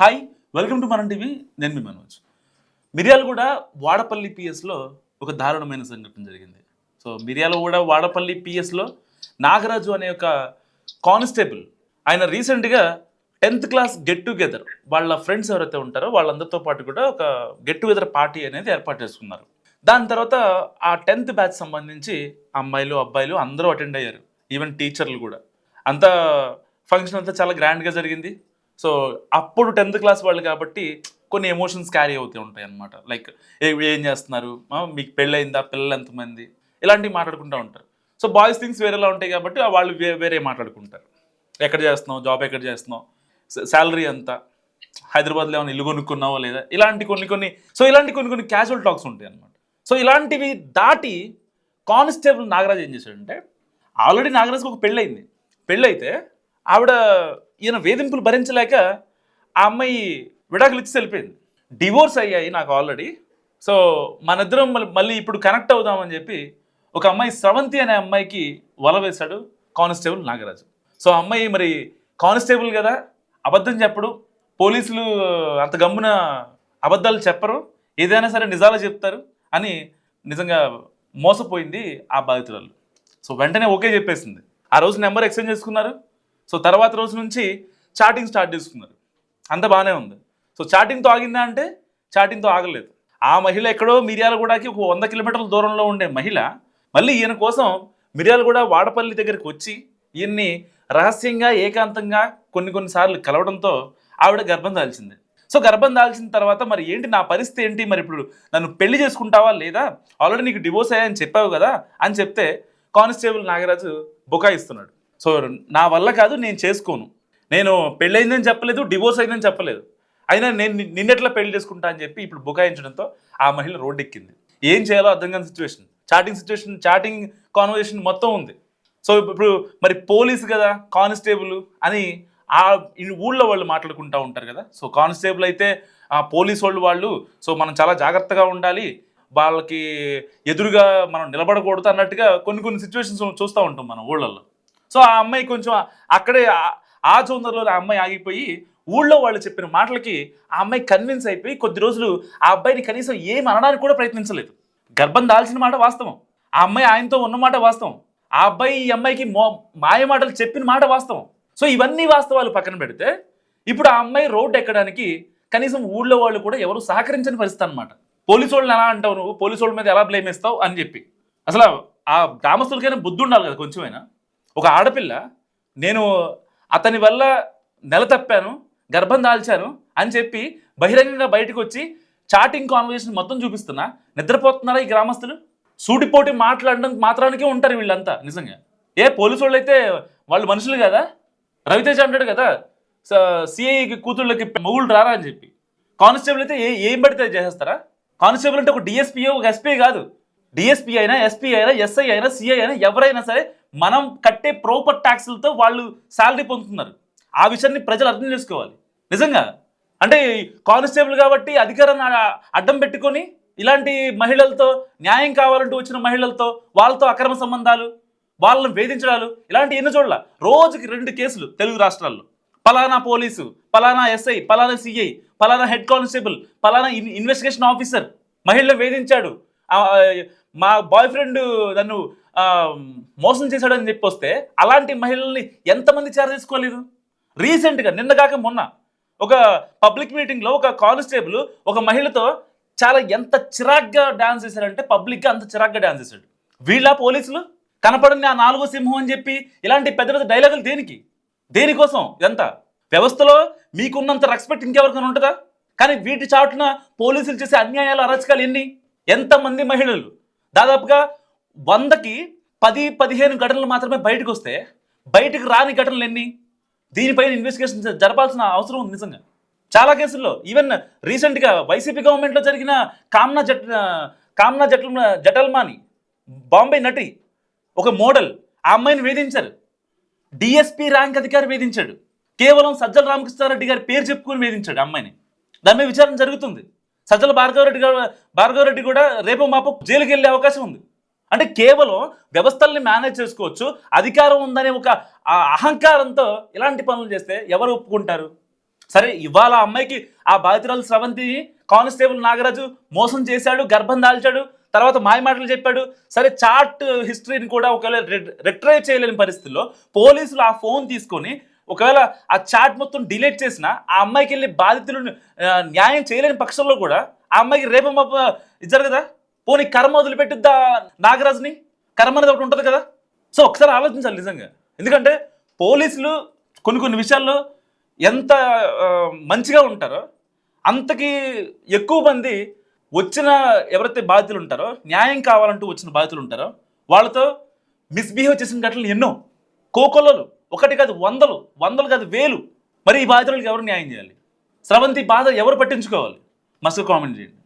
Hi welcome to Manam TV నేను మీ మనోజ్. మిర్యాల కూడా వాడపల్లి పిఎస్లో ఒక దారుణమైన సంఘటన జరిగింది. సో మిర్యాల కూడా వాడపల్లి పిఎస్లో నాగరాజు అనే ఒక కానిస్టేబుల్ ఆయన రీసెంట్గా టెన్త్ క్లాస్ గెట్ టుగెదర్ వాళ్ళ ఫ్రెండ్స్ ఎవరైతే ఉంటారో వాళ్ళందరితో పాటు కూడా ఒక గెట్ టుగెదర్ పార్టీ అనేది ఏర్పాటు చేసుకున్నారు. దాని తర్వాత ఆ టెన్త్ బ్యాచ్ సంబంధించి అమ్మాయిలు అబ్బాయిలు అందరూ అటెండ్ అయ్యారు. ఈవెన్ టీచర్లు కూడా. అంతా ఫంక్షన్ అంతా చాలా గ్రాండ్గా జరిగింది. సో అప్పుడు టెన్త్ క్లాస్ వాళ్ళు కాబట్టి కొన్ని ఎమోషన్స్ క్యారీ అవుతూ ఉంటాయి అనమాట లైక్ ఏం చేస్తున్నారు? మీకు పెళ్ళయిందా? పిల్లలు ఎంతమంది? ఇలాంటివి మాట్లాడుకుంటూ ఉంటారు. సో బాయ్స్ థింగ్స్ వేరేలా ఉంటాయి కాబట్టి వాళ్ళు వేరే మాట్లాడుకుంటారు. ఎక్కడ చేస్తున్నావు? జాబ్ ఎక్కడ చేస్తున్నావు? శాలరీ ఎంత? హైదరాబాద్లో ఏమైనా ఇల్లు కొనుక్కున్నావా లేదా? ఇలాంటి కొన్ని కొన్ని సో ఇలాంటి కొన్ని కొన్ని క్యాజువల్ టాక్స్ ఉంటాయి అనమాట సో ఇలాంటివి దాటి కానిస్టేబుల్ నాగరాజ్ ఏం చేశాడంటే ఆల్రెడీ నాగరాజ్కి ఒక పెళ్ళయింది. పెళ్ళైతే ఆవిడ ఈయన వేధింపులు భరించలేక ఆ అమ్మాయి విడాకులు ఇచ్చి వెళ్ళిపోయింది డివోర్స్ అయ్యాయి నాకు ఆల్రెడీ సో మనిద్దరం మళ్ళీ- మళ్ళీ ఇప్పుడు కనెక్ట్ అవుదామని చెప్పి ఒక అమ్మాయి స్రవంతి అనే అమ్మాయికి వల వేశాడు కానిస్టేబుల్ నాగరాజు. సో అమ్మాయి మరి కానిస్టేబుల్ కదా అబద్ధం చెప్పడు. పోలీసులు అంత గమ్మున అబద్ధాలు చెప్పరు. ఏదైనా సరే నిజాలు చెప్తారు అని నిజంగా మోసపోయింది ఆ బాధితురాలు. సో వెంటనే ఓకే చెప్పేసింది. ఆ రోజు నెంబర్ ఎక్స్చేంజ్ చేసుకున్నారు. సో తర్వాత రోజు నుంచి చాటింగ్ స్టార్ట్ చేసుకున్నారు. అంత బాగానే ఉంది. సో చాటింగ్తో ఆగిందా అంటే చాటింగ్తో ఆగలేదు. ఆ మహిళ ఎక్కడో మిర్యాలగూడకి ఒక వంద కిలోమీటర్ల దూరంలో ఉండే మహిళ మళ్ళీ ఈయన కోసం మిర్యాలగూడ వాడపల్లి దగ్గరికి వచ్చి ఈయన్ని రహస్యంగా ఏకాంతంగా కొన్ని కొన్నిసార్లు కలవడంతో ఆవిడ గర్భం దాల్చింది. సో గర్భం దాల్చిన తర్వాత మరి ఏంటి నా పరిస్థితి ఏంటి? మరి ఇప్పుడు నన్ను పెళ్ళి చేసుకుంటావా లేదా? ఆల్రెడీ నీకు డివోర్స్ అయ్యాయని చెప్పావు కదా అని చెప్తే కానిస్టేబుల్ నాగరాజు బుకాయిస్తున్నాడు. సో నా వల్ల కాదు నేను చేసుకోను. నేను పెళ్ళైందని చెప్పలేదు డివోర్స్ అయిందని చెప్పలేదు. అయినా నేను ని- నిన్నెట్లా పెళ్ళి చేసుకుంటా అని చెప్పి ఇప్పుడు బుకాయించడంతో ఆ మహిళ రోడ్డు ఎక్కింది ఏం చేయాలో అర్థం కాని situation chatting situation chatting conversation మొత్తం ఉంది. సో ఇప్పుడు మరి పోలీస్ కదా కానిస్టేబుల్ అని ఆ ఈ ఊళ్ళో వాళ్ళు మాట్లాడుకుంటూ ఉంటారు కదా. సో కానిస్టేబుల్ అయితే ఆ పోలీస్ వాళ్ళు వాళ్ళు సో మనం చాలా జాగ్రత్తగా ఉండాలి. వాళ్ళకి ఎదురుగా మనం నిలబడకూడదు అన్నట్టుగా కొన్ని కొన్ని సిచ్యువేషన్స్ చూస్తూ ఉంటాం మనం ఊళ్ళల్లో. సో ఆ అమ్మాయి కొంచెం అక్కడే ఆ- ఆ ఆ అమ్మాయి ఆగిపోయి ఊళ్ళో వాళ్ళు చెప్పిన మాటలకి ఆ అమ్మాయి కన్విన్స్ అయిపోయి కొద్ది రోజులు ఆ అబ్బాయిని కనీసం ఏం అనడానికి కూడా ప్రయత్నించలేదు. గర్భం దాల్చిన మాట వాస్తవం. ఆ అమ్మాయి ఆయనతో ఉన్న మాట వాస్తవం. ఆ అబ్బాయి ఈ అమ్మాయికి మో మాయ మాటలు చెప్పిన మాట వాస్తవం. సో ఇవన్నీ వాస్తవాలు పక్కన పెడితే ఇప్పుడు ఆ అమ్మాయి రోడ్డు ఎక్కడానికి కనీసం ఊళ్ళో వాళ్ళు కూడా ఎవరు సహకరించని పరిస్థితి అనమాట పోలీసు వాళ్ళని ఎలా అంటావు నువ్వు? పోలీసు వాళ్ళ మీద ఎలా బ్లేమ్ ఇస్తావు అని చెప్పి. అసలు ఆ గ్రామస్తులకైనా బుద్ధి ఉండాలి కదా కొంచెమైనా. ఒక ఆడపిల్ల నేను అతని వల్ల నెల తప్పాను గర్భం దాల్చాను అని చెప్పి బహిరంగంగా బయటకు వచ్చి చాటింగ్ కాన్వర్జేషన్ మొత్తం చూపిస్తున్నా. నిద్రపోతున్నారా ఈ గ్రామస్తులు? సూటిపోటి మాట్లాడడం మాత్రానికే ఉంటారు వీళ్ళంతా నిజంగా. ఏ పోలీసు వాళ్ళు అయితే వాళ్ళు మనుషులు కదా? రవితేజ అంటాడు కదా సిఐకి కూతుళ్ళకి మొగుళ్ళు రారా అని చెప్పి. కానిస్టేబుల్ అయితే ఏ ఏం పడితే చేసేస్తారా? కానిస్టేబుల్ అంటే ఒక డిఎస్పీ ఒక ఎస్పీ కాదు. డిఎస్పీ అయినా ఎస్పీ అయినా ఎస్ఐ అయినా సిఐ అయినా ఎవరైనా సరే మనం కట్టే ప్రోపర్ ట్యాక్స్లతో వాళ్ళు శాలరీ పొందుతున్నారు. ఆ విషయాన్ని ప్రజలు అర్థం చేసుకోవాలి. నిజంగా? అంటే కానిస్టేబుల్ కాబట్టి అధికారాన్ని అడ్డం పెట్టుకొని ఇలాంటి మహిళలతో న్యాయం కావాలంటూ వచ్చిన మహిళలతో వాళ్ళతో అక్రమ సంబంధాలు వాళ్ళని వేధించడాలు ఇలాంటి ఎన్ని చూడాల రోజుకి రెండు కేసులు తెలుగు రాష్ట్రాల్లో. పలానా పోలీసు పలానా ఎస్ఐ పలానా సిఐ పలానా హెడ్ కానిస్టేబుల్ పలానా ఇన్వెస్టిగేషన్ ఆఫీసర్ మహిళను వేధించాడు. మా బాయ్ ఫ్రెండ్ నన్ను మోసం చేశాడని చెప్పి వస్తే అలాంటి మహిళల్ని ఎంతమంది చేర తీసుకోలేదు రీసెంట్గా నిన్న కాక మొన్న ఒక పబ్లిక్ మీటింగ్లో ఒక కానిస్టేబుల్ ఒక మహిళతో చాలా ఎంత చిరాగ్గా డాన్స్ చేశాడంటే పబ్లిక్గా అంత చిరాగ్గా డాన్స్ చేశాడు. వీళ్ళ పోలీసులు? కనపడని ఆ నాలుగో సింహం అని చెప్పి ఇలాంటి పెద్ద పెద్ద డైలాగులు దేనికి? దేనికోసం ఇదంతా? వ్యవస్థలో మీకున్నంత రెస్పెక్ట్ ఇంకెవరికైనా ఉంటుందా? కానీ వీటి చాటున పోలీసులు చేసే అన్యాయాలు అరచకాలు ఎన్ని? ఎంతమంది మహిళలు? దాదాపుగా వందకి పది పదిహేను ఘటనలు మాత్రమే బయటకు వస్తే బయటకు రాని ఘటనలు ఎన్ని? దీనిపైన ఇన్వెస్టిగేషన్ జరపాల్సిన అవసరం ఉంది నిజంగా. చాలా కేసుల్లో ఈవెన్ రీసెంట్గా వైసీపీ గవర్నమెంట్లో జరిగిన కామ్నా జట్ కామ్నా జటల్ జటల్మాని బాంబే నటి ఒక మోడల్ ఆ అమ్మాయిని వేధించారు. డిఎస్పీ ర్యాంక్ అధికారి వేధించాడు. కేవలం సజ్జల రామకృష్ణారెడ్డి గారి పేరు చెప్పుకొని వేధించాడు అమ్మాయిని. దాని మీద విచారణ జరుగుతుంది. సజ్జల భార్గవరెడ్డి గారు భార్గవరెడ్డి కూడా రేపు మాపు జైలుకి వెళ్ళే అవకాశం ఉంది. అంటే కేవలం వ్యవస్థల్ని మేనేజ్ చేసుకోవచ్చు అధికారం ఉందనే ఒక ఆ అహంకారంతో ఇలాంటి పనులు చేస్తే ఎవరు ఒప్పుకుంటారు? సరే ఇవాళ అమ్మాయికి ఆ బాధితురాలు స్రవంతి కానిస్టేబుల్ నాగరాజు మోసం చేశాడు గర్భం దాల్చాడు తర్వాత మాయ మాటలు చెప్పాడు. సరే చాట్ హిస్టరీని కూడా ఒకవేళ రిట్రైవ్ చేయలేని పరిస్థితుల్లో పోలీసులు ఆ ఫోన్ తీసుకొని ఒకవేళ ఆ చాట్ మొత్తం డిలీట్ చేసిన ఆ అమ్మాయికి వెళ్ళి బాధితులు న్యాయం చేయలేని పక్షంలో కూడా ఆ అమ్మాయికి రేపు ఇచ్చారు కదా పోనీ కర్మ వదిలిపెట్టిద్దా నాగరాజుని? కర్మ అనేది ఒకటి ఉంటుంది కదా? సో ఒకసారి ఆలోచించాలి నిజంగా. ఎందుకంటే పోలీసులు కొన్ని కొన్ని విషయాల్లో ఎంత మంచిగా ఉంటారో అంతకి ఎక్కువ మంది వచ్చిన ఎవరైతే బాధితులు ఉంటారో న్యాయం కావాలంటూ వచ్చిన బాధితులు ఉంటారో వాళ్ళతో మిస్బిహేవ్ చేసిన ఘటనలు ఎన్నో. కోకొల్లలు. ఒకటి కాదు వందలు వందలు కాదు వేలు. మరి ఈ బాధితులకు ఎవరు న్యాయం చేయాలి? స్రవంతి బాధ ఎవరు పట్టించుకోవాలి? మస్తు కామెంట్ చేయండి.